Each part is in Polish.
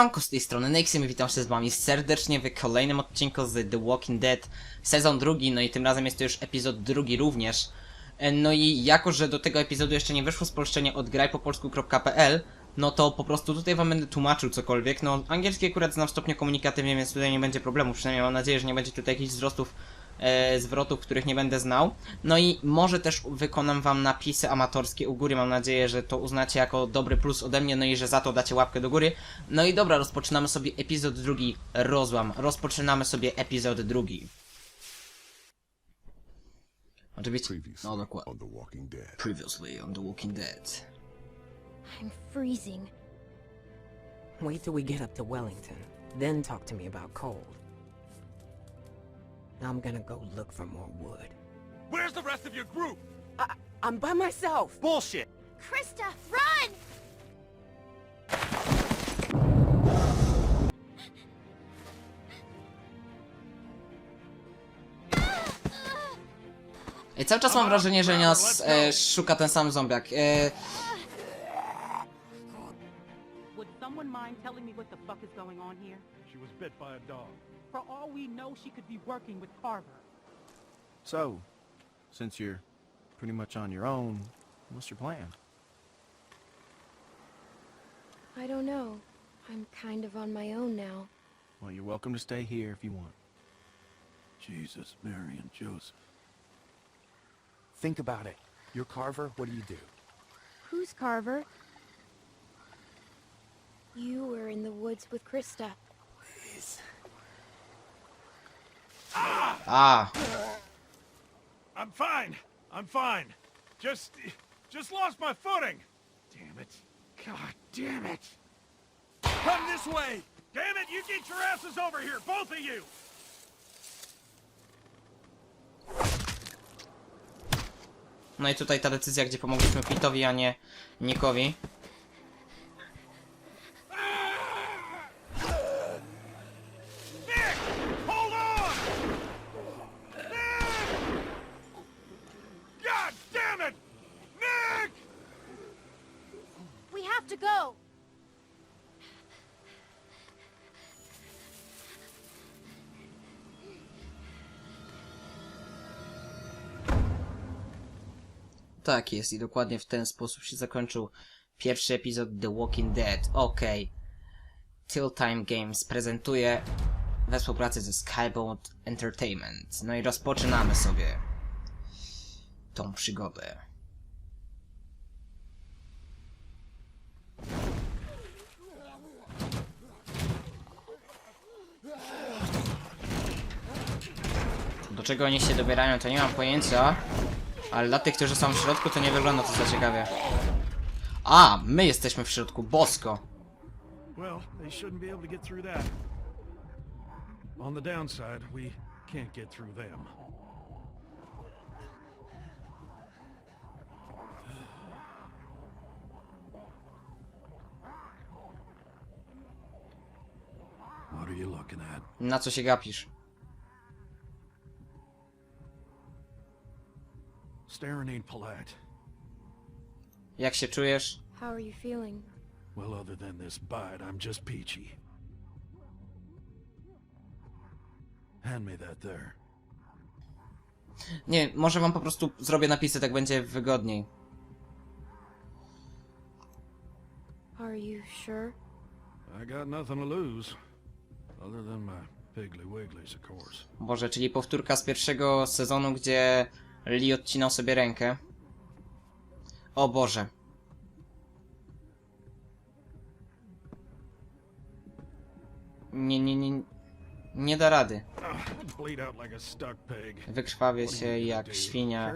Siemanko z tej strony Nexy, witam się z wami serdecznie w kolejnym odcinku z The Walking Dead sezon drugi, no i tym razem jest to już epizod drugi również. E, No i jako, że do tego epizodu jeszcze nie wyszło spolszczenie od grajpopolsku.pl, no to po prostu tutaj wam będę tłumaczył cokolwiek. No angielski akurat znam w stopniu więc tutaj nie będzie problemu, przynajmniej mam nadzieję, że nie będzie tutaj jakichś wzrostów e, zwrotów, których nie będę znał. No i może też wykonam wam napisy amatorskie u góry. Mam nadzieję, że to uznacie jako dobry plus ode mnie, no i że za to dacie łapkę do góry. No i dobra, rozpoczynamy sobie epizod drugi. Rozłam. Rozpoczynamy sobie epizod drugi. Oczywiście. No dokładnie. Previously on The Walking Dead. I'm freezing. Wait till we get up to Wellington, then talk to me about cold. I'm gonna go look for more wood. Where's the rest of your group? I, I'm by myself. Bullshit! Krista, run! I cały czas mam wrażenie, że nas e, szuka ten sam zombiak. E, Would someone mind telling me what the fuck is going on here? She was bit by a dog. For all we know, she could be working with Carver. So, since you're pretty much on your own, what's your plan? I don't know. I'm kind of on my own now. Well, you're welcome to stay here if you want. Jesus, Mary and Joseph. Think about it. You're Carver, what do you do? Who's Carver? You were in the woods with Krista. A, I'm fine. I'm fine. Just, just lost my footing. Damn it. God damn it. Come this way. Damn it, you get your asses over here, both of you. no i tutaj ta decyzja, gdzie pomogliśmy Pitowi, a nie Nikowi. Tak jest i dokładnie w ten sposób się zakończył pierwszy epizod The Walking Dead. Okej. Telltime Games prezentuje we współpracy ze Skybound Entertainment. No i rozpoczynamy sobie tą przygodę. Do czego oni się dobierają, to nie mam pojęcia. Ale dla tych, którzy są w środku, to nie wygląda to za ciekawie. A, my jesteśmy w środku, bosko. Well, they shouldn't be able to get through that. On the downside, we can't get through them. What are you looking at? Na co się gapisz? Staring ain't polite. Jak się czujesz? How are you feeling? Well, other than this bite, I'm just peachy. Hand me that there. Nie, może wam po prostu zrobię napisy, tak będzie wygodniej. Are you sure? I got nothing to lose. Other than my piggly wigglies, of course. Boże, czyli powtórka z pierwszego sezonu, gdzie Lee odcinał sobie rękę. O Boże. Nie, nie, nie. Nie da rady. Wykrwawię się jak świnia.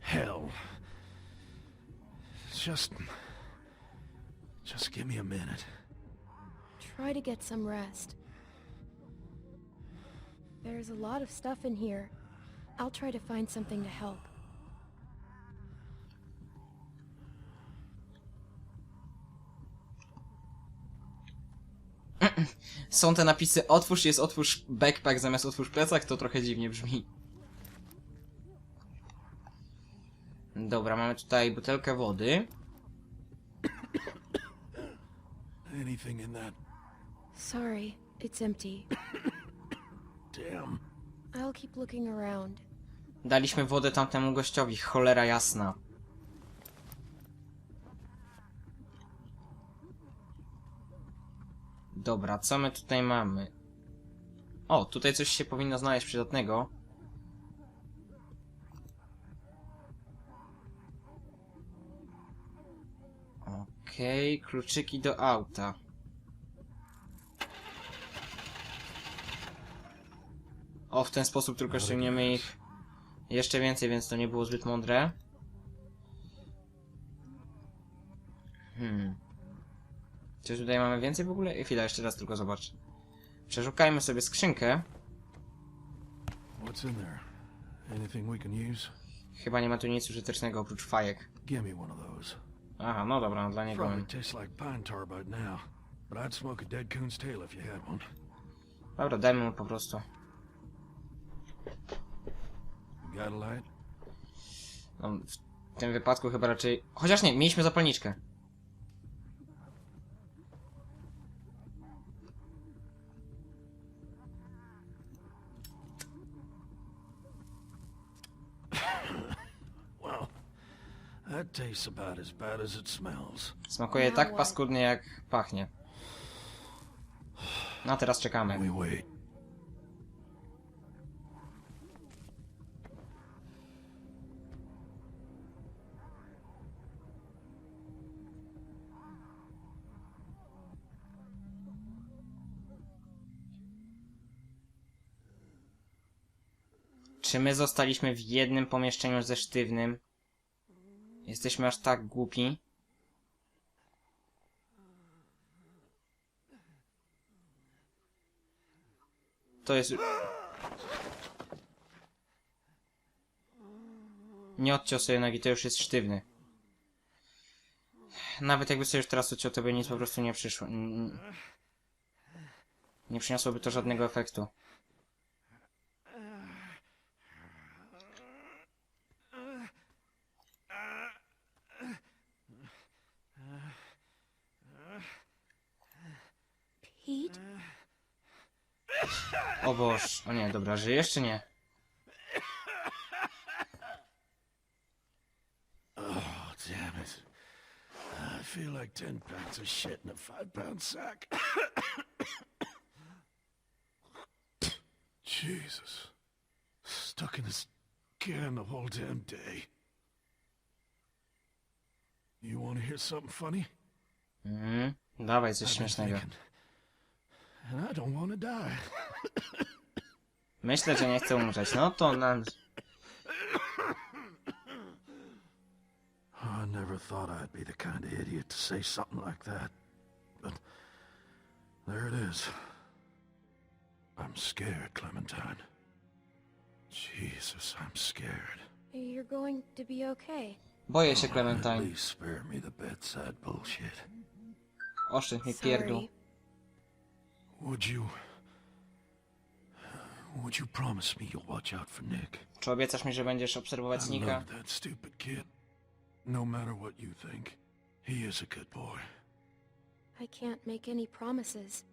Hell. Just... Just give me a minute. Try to get some rest. There's a lot of stuff in here. I'll try to find something to help. Są te napisy otwórz, jest otwórz backpack zamiast otwórz plecak, to trochę dziwnie brzmi. Dobra, mamy tutaj butelkę wody. Anything in that? Sorry, it's empty. Damn. I'll keep looking around. Daliśmy wodę tamtemu gościowi, cholera jasna. Dobra, co my tutaj mamy? O, tutaj coś się powinno znaleźć przydatnego. Okej, kluczyki do auta. O, w ten sposób tylko ściągniemy ich jeszcze więcej, więc to nie było zbyt mądre. Hmm. Czy tutaj mamy więcej w ogóle? Chwila, jeszcze raz tylko zobacz. Przeszukajmy sobie skrzynkę. Chyba nie ma tu nic użytecznego oprócz fajek. Aha, no dobra, no dla niego. Dobra, dajmy mu po prostu. You got a light? No, w tym wypadku chyba raczej... Chociaż nie, mieliśmy zapalniczkę. Well, that tastes about as bad as it smells. Smakuje tak paskudnie jak pachnie. No a teraz czekamy. Czy my zostaliśmy w jednym pomieszczeniu ze sztywnym? Jesteśmy aż tak głupi? To jest... Nie odciął sobie nogi, to już jest sztywny. Nawet jakby sobie już teraz odciął, to by nic po prostu nie przyszło. Nie przyniosłoby to żadnego efektu. Pete? O Boż, o nie, dobra, żyjesz czy nie? Oh, damn it. I feel like ten pounds of shit in a five pound sack. Jesus. Stuck in this can the whole damn day. You want to hear something funny? Mhm, dawaj coś śmiesznego. thinking, Myślę, że nie chcę umrzeć. No to nam... I never thought I'd be the kind of idiot to say something like that. But there it is. I'm scared, Clementine. Jesus, I'm scared. You're going to be okay. Boję się, At Clementine. Please spare me the bedside bullshit. Oszczędź mi pierdół. Sorry. Would you... Would you promise me you'll watch out for Nick? Czy obiecasz mi, że będziesz obserwować I Nika? love that stupid kid. No matter what you think, he is a good boy. I can't make any promises.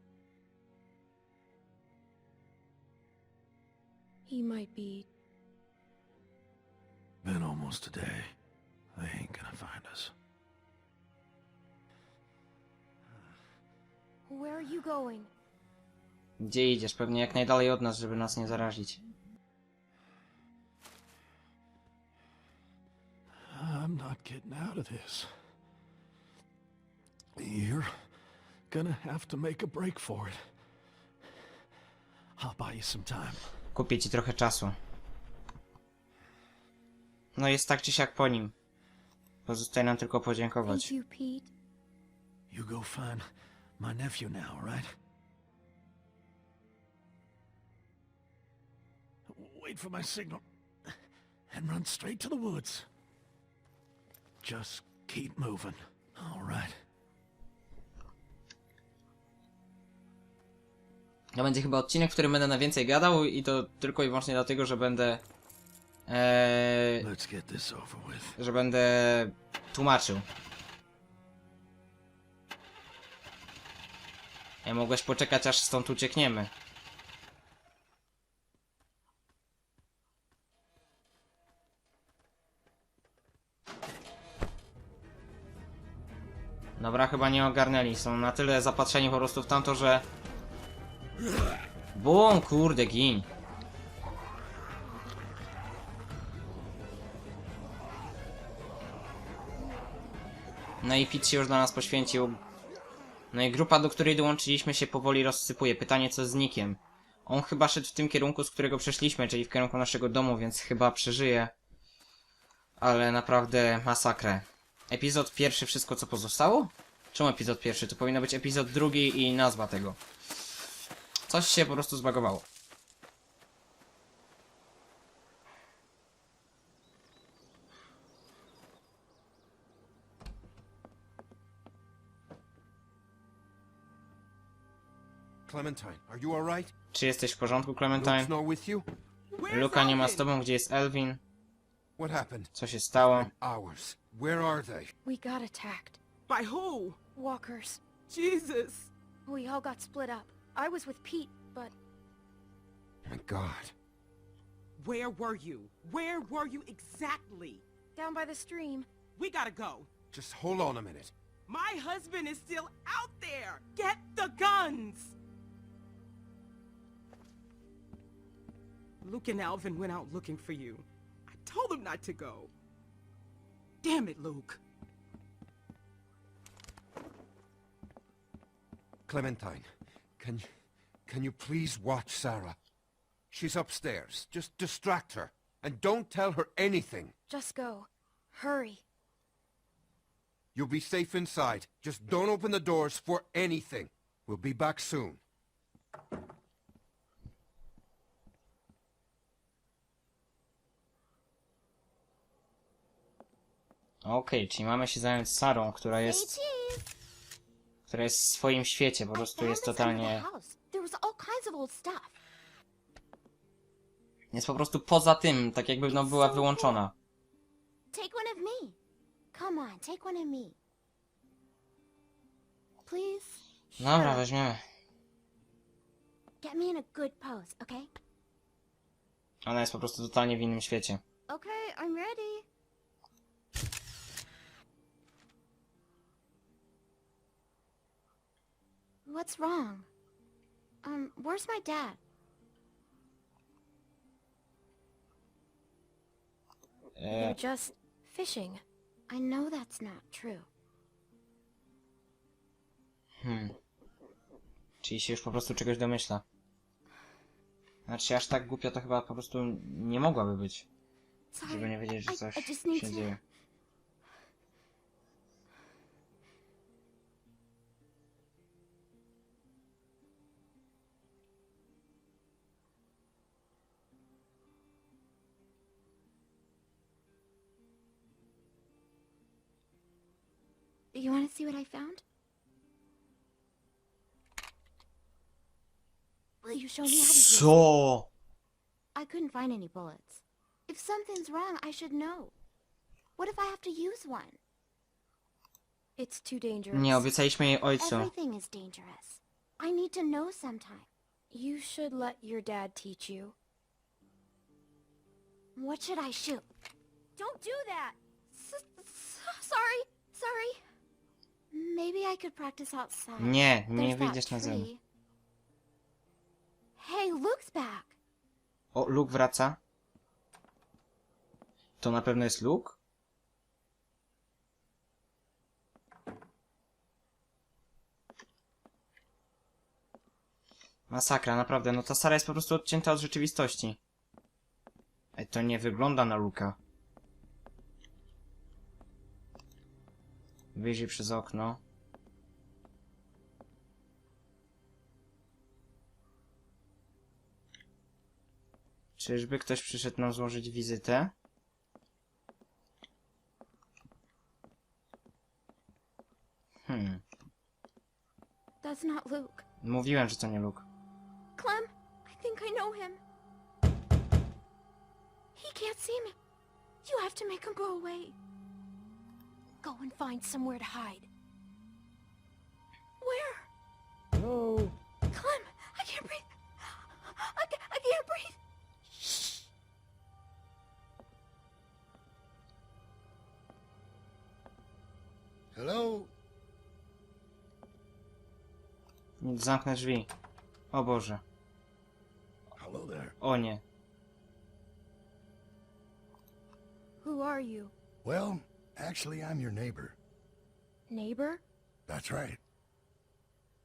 He might be Been almost a day. They ain't gonna find us. Where are you going? Gdzie idziesz? Pewnie jak najdalej od nas, żeby nas nie zarazić. I'm not getting out of this. You're gonna have to make a break for it. I'll buy you some time. Kupię ci trochę czasu. No jest tak czy siak po nim. Pozostaje nam tylko podziękować. Thank you, Pete. You go find my nephew now, right? Wait for my signal. And run straight to the woods. Just keep moving. All right. To będzie chyba odcinek, w którym będę na więcej gadał i to tylko i wyłącznie dlatego, że będę... Eee, Let's get this over with. że będę tłumaczył. Ja mogłeś poczekać aż stąd uciekniemy. Dobra, chyba nie ogarnęli. Są na tyle zapatrzeni po prostu w tamto, że... Bum, kurde, gin. No i Pete się już dla nas poświęcił. No i grupa, do której dołączyliśmy się powoli rozsypuje. Pytanie co z Nikiem. On chyba szedł w tym kierunku, z którego przeszliśmy, czyli w kierunku naszego domu, więc chyba przeżyje. Ale naprawdę masakrę. Epizod pierwszy, wszystko co pozostało? Czemu epizod pierwszy? To powinno być epizod drugi i nazwa tego. Coś się po prostu zbagowało. Clementine, are you alright? Czy jesteś w porządku, Clementine? not with you? Luka nie ma z tobą, gdzie jest Elvin? What happened? Co się stało? Hours. Where are they? We got attacked. By who? Walkers. Jesus. We all got split up. I was with Pete, but My God. Where were you? Where were you exactly? down by the stream. We gotta go. Just hold on a minute. My husband is still out there. Get the guns. Luke and Alvin went out looking for you. I told them not to go. Damn it, Luke. Clementine, can can you please watch Sarah? She's upstairs. Just distract her. And don't tell her anything. Just go. Hurry. You'll be safe inside. Just don't open the doors for anything. We'll be back soon. Okej, czyli mamy się zająć Sarą, która jest... Która jest w swoim świecie, po prostu jest totalnie... Jest po prostu poza tym, tak jakby no była wyłączona. Take one of me. Come on, take one of me. Please? Dobra, weźmiemy. Get me in a good pose, okay? Ona jest po prostu totalnie w innym świecie. Okay, I'm ready. What's wrong? Um, where's my dad? You're E, just fishing. I know that's not true. hmm. Czyli się już po prostu czegoś domyśla. Znaczy, aż tak głupia to chyba po prostu nie mogłaby być. Żeby nie wiedzieć, że coś się dzieje. See what I found? Will you show me how to it? I couldn't find any bullets. If something's wrong, I should know. What if I have to use one? It's too dangerous. Nie, obiecaliśmy jej ojcu. Everything is dangerous. I need to know sometime. You should let your dad teach you. What should I shoot? Don't do that! S- sorry, sorry. Maybe I could practice outside. Nie, nie There's that wyjdziesz na zewnątrz. tree. Hey, Luke's back. O, Luke wraca. To na pewno jest Luke? Masakra, naprawdę. No ta Sara jest po prostu odcięta od rzeczywistości. Ej, to nie wygląda na Luka. Wyjrzyj przez okno. Czyżby ktoś przyszedł nam złożyć wizytę? Hmm. That's not Luke. Mówiłem, że to nie Luke. Clem, I think I know him. He can't see me. You have to make him go away. Go and find somewhere to hide. Where? Hello? Clem, I can't breathe. I, ca I can't breathe. Shh. Hello? Zamknę drzwi. O Boże. Hello there. O nie. Who are you? Well, actually, I'm your neighbor. Neighbor? That's right.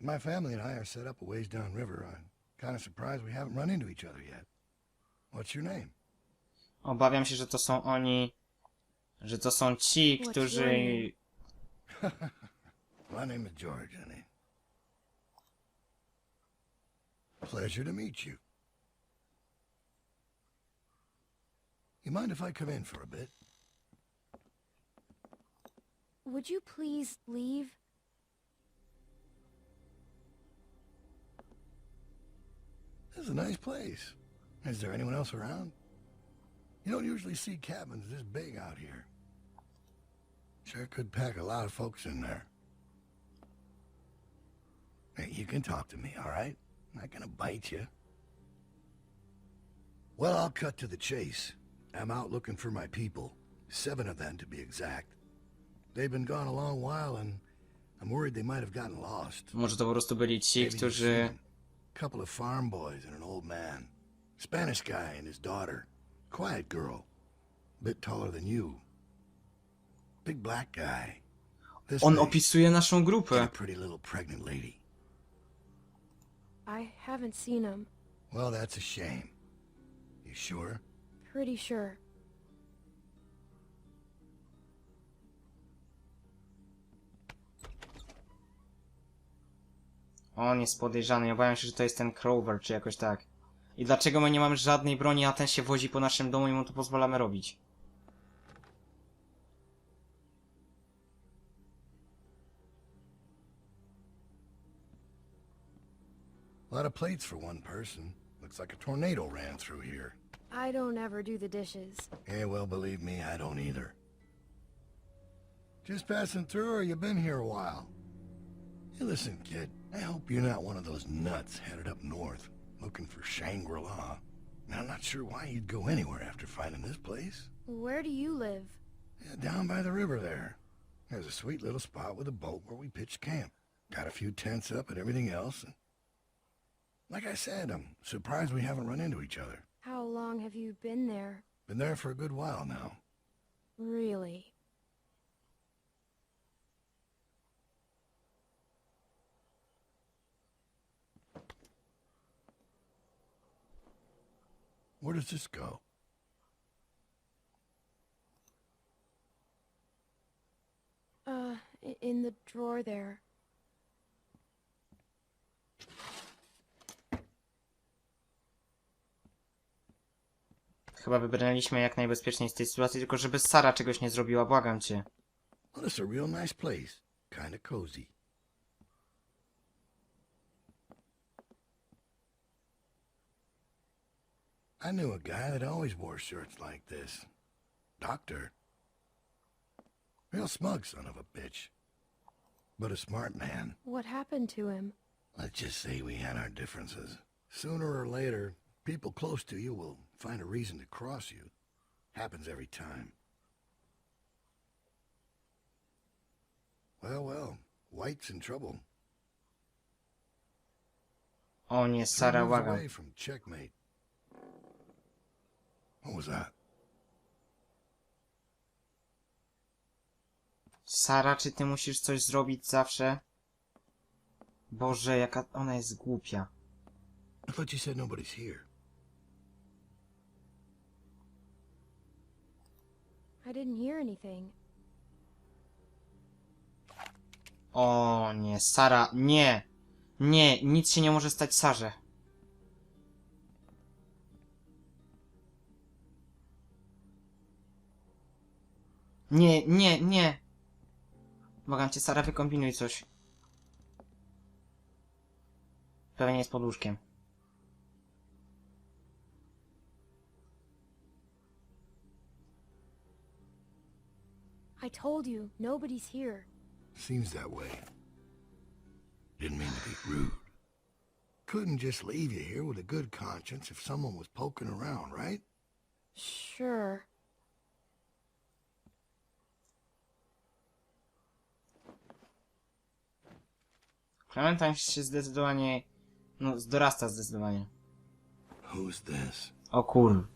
My family and I are set up a ways downriver. I'm kind of surprised we haven't run into each other yet. What's your name? Obawiam się, że to są oni... Że to są ci, którzy... My name is George, honey. Pleasure to meet you. You mind if I come in for a bit? Would you please leave? This is a nice place. Is there anyone else around? You don't usually see cabins this big out here. Sure could pack a lot of folks in there. Hey, you can talk to me, all right? I'm not gonna bite you. Well, I'll cut to the chase. I'm out looking for my people. Seven of them, to be exact. They've been gone a long while, and I'm worried they might have gotten lost. Może to po prostu byli ci, Maybe you've seen którzy... 'em. Couple of farm boys and an old man. Spanish guy and his daughter. Quiet girl. Bit taller than you. Big black guy. This On big. opisuje naszą a grupę. pretty little pregnant lady. I haven't seen him. Well, that's a shame. You sure? Pretty sure. On jest podejrzany. Obawiam się, że to jest ten Crover, czy jakoś tak. I dlaczego my nie mamy żadnej broni, a ten się wozi po naszym domu i mu to pozwalamy robić? A lot of plates for one person. Looks like a tornado ran through here. I don't ever do the dishes. Yeah, well, believe me, I don't either. Just passing through, or you been here a while? Hey, listen, kid. I hope you're not one of those nuts headed up north, looking for Shangri-La. I'm not sure why you'd go anywhere after finding this place. Where do you live? Yeah, down by the river there. There's a sweet little spot with a boat where we pitched camp. Got a few tents up and everything else. And like I said, I'm surprised we haven't run into each other. How long have you been there? Been there for a good while now. Really? Where does this go? Uh, in the drawer there. Chyba wybraliśmy jak najbezpieczniej z tej sytuacji, tylko żeby Sara czegoś nie zrobiła, błagam cię. Well, it's a real nice place. Kinda cozy. I knew a guy that always wore shirts like this. Doctor. Real smug son of a bitch. But a smart man. What happened to him? Let's just say we had our differences. Sooner or later, people close to you will find a reason to cross you. Happens every time. Well, well, White's in trouble. O nie, Three Sara, moves away from checkmate. What was that? Sara, czy ty musisz coś zrobić zawsze? Boże, jaka ona jest głupia. I thought you said nobody's here. I didn't hear anything. O nie, Sara, nie! Nie, nic się nie może stać Sarze. Nie, nie, nie! Błagam cię, Sara, wykombinuj coś. Pewnie jest pod łóżkiem. I told you, nobody's here. Seems that way. Didn't mean to be rude. Couldn't just leave you here with a good conscience if someone was poking around, right? Sure. Clementine się zdecydowanie... No, dorasta zdecydowanie. Who's this? O kur...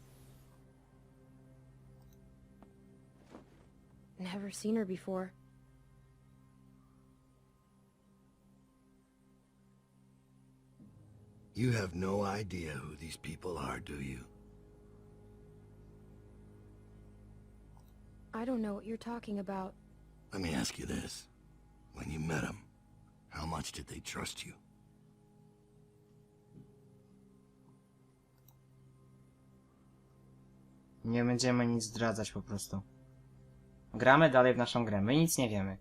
Never seen her before. You have no idea who these people are, do you? I don't know what you're talking about. Let me ask you this. When you met them, how much did they trust you? Nie będziemy nic zdradzać po prostu. Gramy dalej w naszą grę. My nic nie wiemy.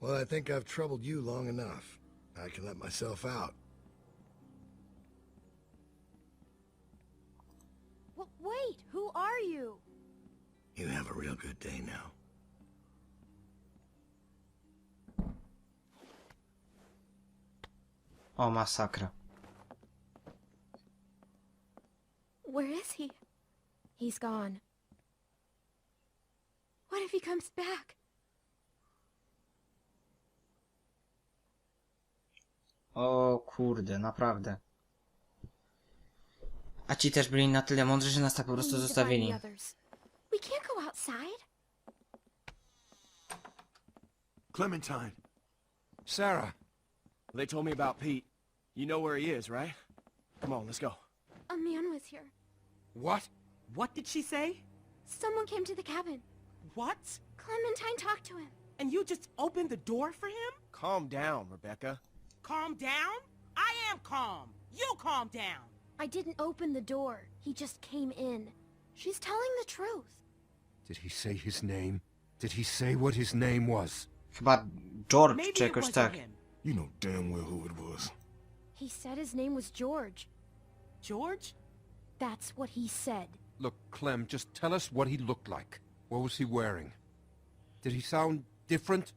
Well, I think I've troubled you long enough. I can let myself out. W- wait, who are you? You have a real good day now. O, masakra. Where is he? He's gone. What if he comes back? O kurde, naprawdę. A ci też byli na tyle mądrzy, że nas tak po We prostu need to find zostawili. the others. We can't go outside. Clementine. Sarah, They told me about Pete. You know where he is, right? Come on, let's go. A man was here. what? What did she say? Someone came to the cabin. What? Clementine talked to him. And you just opened the door for him? Calm down, Rebecca. Calm down? I am calm. You calm down. I didn't open the door. He just came in. She's telling the truth. Did he say his name? Did he say what his name was? Chyba George Maybe czy it jakoś wasn't tak. him. You know damn well who it was. He said his name was George. George? That's what he said. Look, Clem, just tell us what he looked like. What was he wearing? Did he sound different?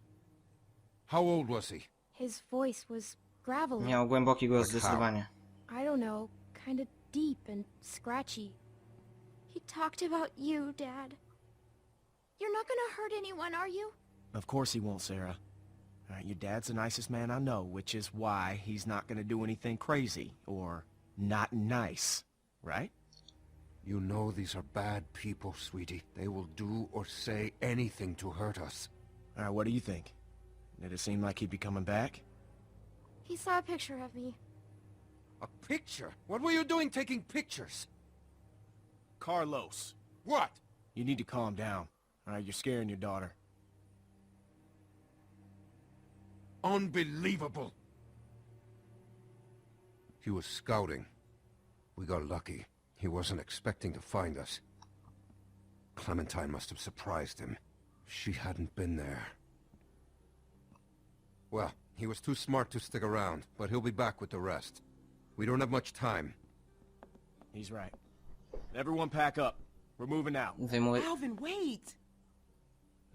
How old was he? His voice was gravelly. Miał głęboki głos Tak, how? zdecydowanie. I don't know, kind of deep and scratchy. He talked about you, Dad. You're not gonna hurt anyone, are you? Of course he won't, Sarah. All right, your dad's the nicest man I know, which is why he's not gonna do anything crazy or not nice, right? You know these are bad people, sweetie. They will do or say anything to hurt us. All right, what do you think? Did it seem like he'd be coming back? He saw a picture of me. A picture? What were you doing taking pictures? Carlos, What? you need to calm down. All right, you're scaring your daughter. Unbelievable. He was scouting. We got lucky. He wasn't expecting to find us. Clementine must have surprised him. She hadn't been there. Well, he was too smart to stick around, but he'll be back with the rest. We don't have much time. He's right. Everyone pack up. We're moving out. Wyjmuję... Alvin, wait.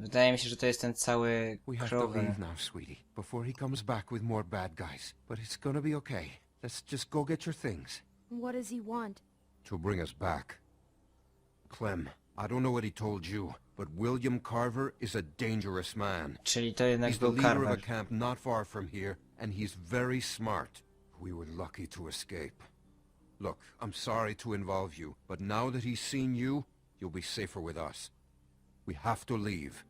Wydaje mi się, że to jest ten cały We have to krowy. leave now, sweetie, before he comes back with more bad guys. But it's gonna be okay. Let's just go get your things. What does he want? to bring us back. Clem, I don't know what he told you, but William Carver is a dangerous man. Czyli to jednak He's the był leader of a Carver. camp not far from here, and he's very smart. We were lucky to escape. Look, I'm sorry to involve you, but now that he's seen you, you'll be safer with us. We have to leave.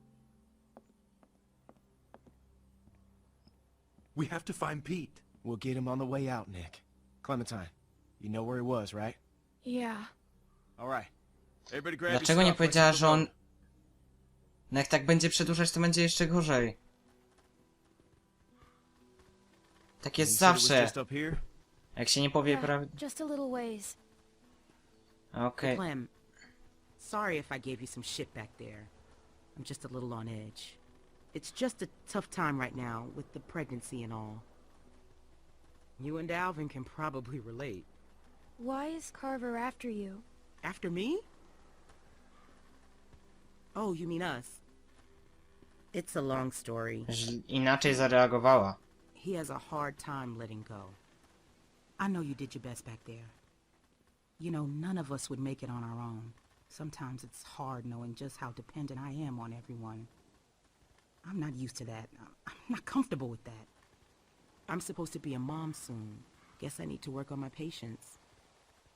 We have to find Pete. We'll get him on the way out, Nick. Clementine, you know where he was, right? Yeah. All right. Everybody grab Dlaczego nie powiedziała, że on... No jak tak będzie przedłużać, to będzie jeszcze gorzej. Tak jest zawsze. just up here? Jak się nie powie Yeah, prawdę... just a little ways. Okej. Clem, sorry if I gave you some shit back there. I'm just a little on edge. It's just a tough time right now with the pregnancy and all. You and Alvin can probably relate. Why is Carver after you? After me? Oh, you mean us? It's a long story. Źl- Inaczej zareagowała. He has a hard time letting go. I know you did your best back there. You know, none of us would make it on our own. Sometimes it's hard knowing just how dependent I am on everyone. I'm not used to that. I'm not comfortable with that. I'm supposed to be a mom soon. Guess I need to work on my patience.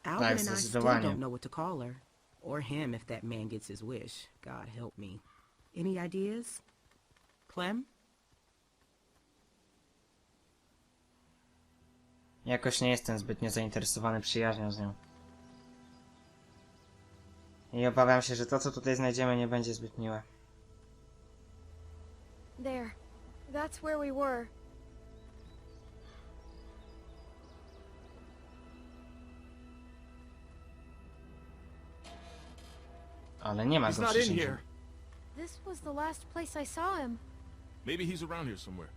Alvin and I still don't know what to call her. Or him if that man gets his wish. God help me. Any ideas? Clem? Jakoś nie jestem zbytnio zainteresowany przyjaźnią z nią. I obawiam się, że to co tutaj znajdziemy nie będzie zbyt miłe. There. That's where we were. Ale nie ma He's go not in wszędzie. here. This was the last place I saw him. Maybe he's around here somewhere.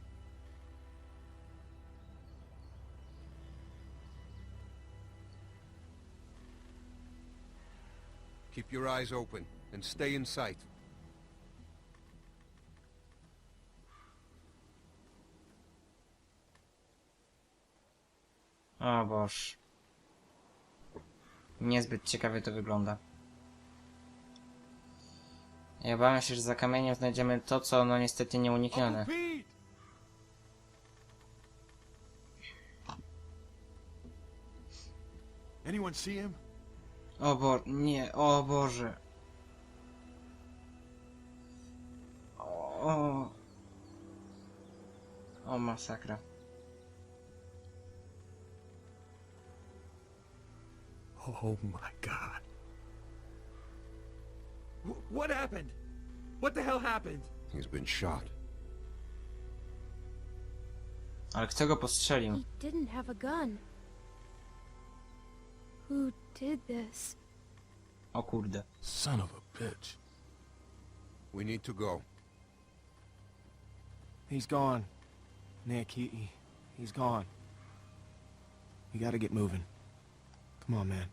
Keep your eyes open and stay in sight. O boż. Niezbyt ciekawie to wygląda. Ja obawiam się, że za kamieniem znajdziemy to, co no niestety nieuniknione. Uncle Pete! Anyone see him? O bo... nie, o Boże. O... O, o masakra. Oh my god. what happened? What the hell happened? He's been shot. Ale kto go postrzelił? He didn't have a gun. Who did this? O kurde. Son of a bitch. We need to go. He's gone. Nick, he, he he's gone. You gotta get moving. Come on, man.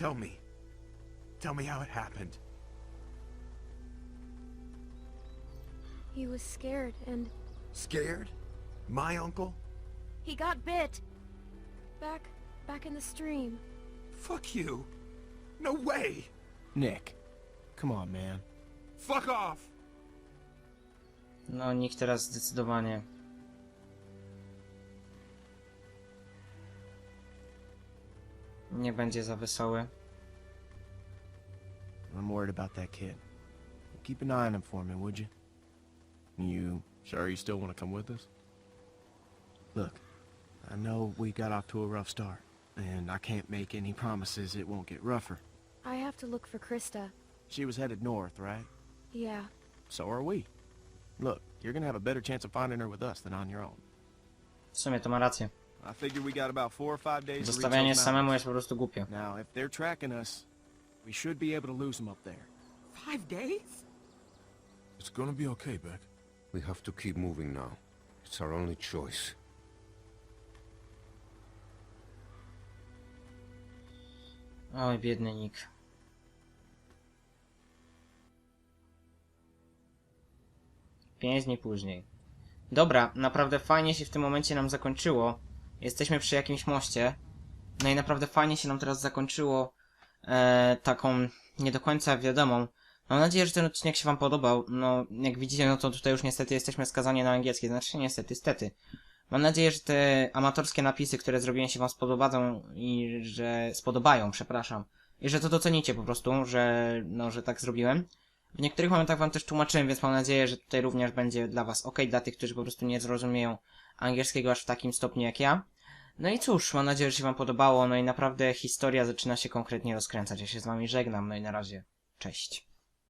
Tell me. Tell me how it happened. He was scared and Scared? My uncle? he got bit. Back, back in the stream. Fuck you. No way. Nick, come on, man. Fuck off. No, Nick teraz zdecydowanie. Nie będzie za wesoły. I'm worried about that kid. Keep an eye on him for me, would you? You sure you still want to come with us? Look, I know we got off to a rough start, and I can't make any promises it won't get rougher. I have to look for Krista. She was headed north, right? Yeah. So are we. Look, you're gonna have a better chance of finding her with us than on your own. W sumie to ma rację. I figure we got about four or five days to reach Zostawianie those samemu mountains. jest po prostu głupie. Now, if they're tracking us, we should be able to lose them up there. Five days? It's gonna be okay, Beck. We have to keep moving now. It's our only choice. Oj, biedny Nick. Pięć dni później. Dobra, naprawdę fajnie się w tym momencie nam zakończyło. Jesteśmy przy jakimś moście. No i naprawdę fajnie się nam teraz zakończyło e, taką nie do końca wiadomą. Mam nadzieję, że ten odcinek się wam podobał. No, jak widzicie, no to tutaj już niestety jesteśmy skazani na angielskie. Znaczy, niestety, stety. Mam nadzieję, że te amatorskie napisy, które zrobiłem się wam spodobadzą i że spodobają, przepraszam. I że to docenicie po prostu, że no, że tak zrobiłem. W niektórych momentach wam też tłumaczyłem, więc mam nadzieję, że tutaj również będzie dla was ok, dla tych, którzy po prostu nie zrozumieją angielskiego aż w takim stopniu jak ja. No i cóż, mam nadzieję, że się wam podobało, no i naprawdę historia zaczyna się konkretnie rozkręcać. Ja się z wami żegnam, no i na razie, cześć.